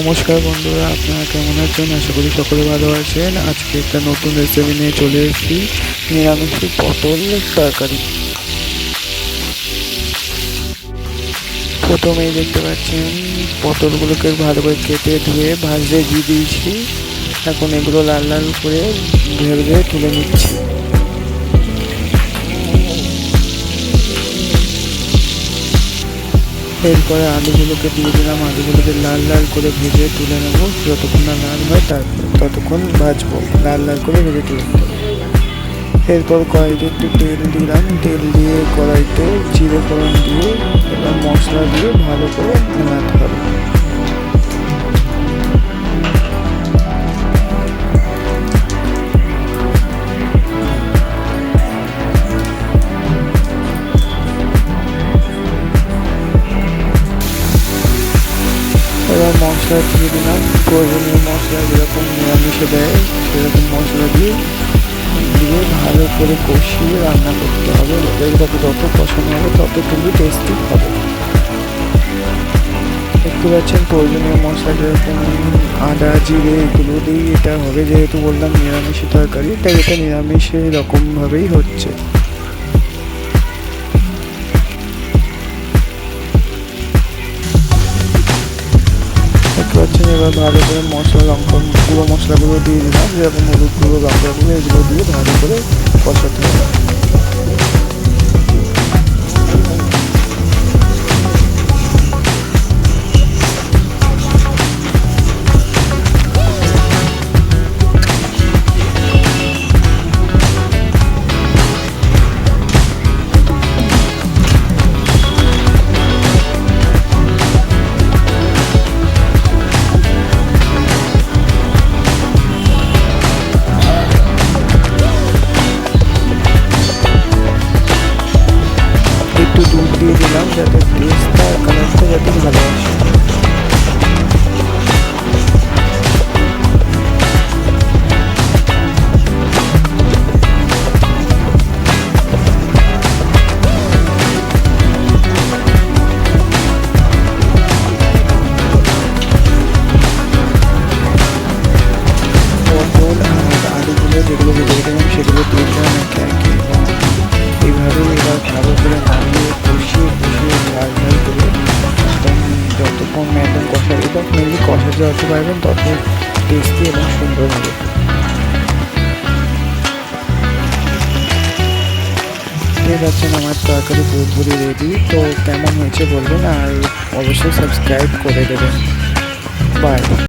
নমস্কার বন্ধুরা, আপনারা কেমন আছেন? আশা করি সকলে ভালো আছেন। আজকে একটা নতুন রেসিপি নিয়ে চলে এসেছি। নিরামিষ পটল তরকারি। প্রথমেই দেখতে পাচ্ছেন, পটলগুলোকে ভালো করে কেটে ধুয়ে ভাজতে দিয়ে দিয়েছি। এখন এগুলো লাল লাল করে ভেবে তুলে নিচ্ছি। এরপরে আলুগুলোকে দিয়ে দিলাম। আলুগুলোকে লাল লাল করে ভেজে তুলে নেব। যতক্ষণ না লাল হয় তার ততক্ষণ ভাজবো। লাল লাল করে ভেজে তুলে নেব। এরপর কড়াইতে একটু তেল দিলাম। তেল দিয়ে কড়াইতে জিরে ফোড়ন দিয়ে এবার মশলা দিয়ে ভালো করে বানাতে হবে। এবার মশলা দিয়ে দিলাম। প্রয়োজনীয় মশলা যেরকম নিরামিষে দেয়, সেরকম মশলা দিয়ে দিয়ে ভালো করে কষিয়ে রান্না করতে হবে। এটাকে যত কষানো হবে তত কিন্তু টেস্টি হবে। দেখতে পাচ্ছেন প্রয়োজনীয় মশলা যেরকম আদা, জিরে, এগুলো দিয়েই এটা হবে। যেহেতু বললাম নিরামিষের তরকারি, তাই এটা নিরামিষে এরকমভাবেই হচ্ছে। ভালো করে মশলা লঙ্কা গুঁড়ো মশলাগুলো দিয়ে দিলাম, যেরকম হলুদ গুঁড়ো লঙ্কা গুঁড়ো, এগুলো দিয়ে ভালো করে কষাতে হবে। দিয়ে দিলাম যাতে টেস্টটা আর কালারটা যাতে ভালো যত পারবেন তত টেস্টি এবং সুন্দর হবে। যাচ্ছেন আমার তরকারি পুরোপুরি রেডি তো কেমন হয়েছে বলবেন, আর অবশ্যই সাবস্ক্রাইব করে দেবেন। বাই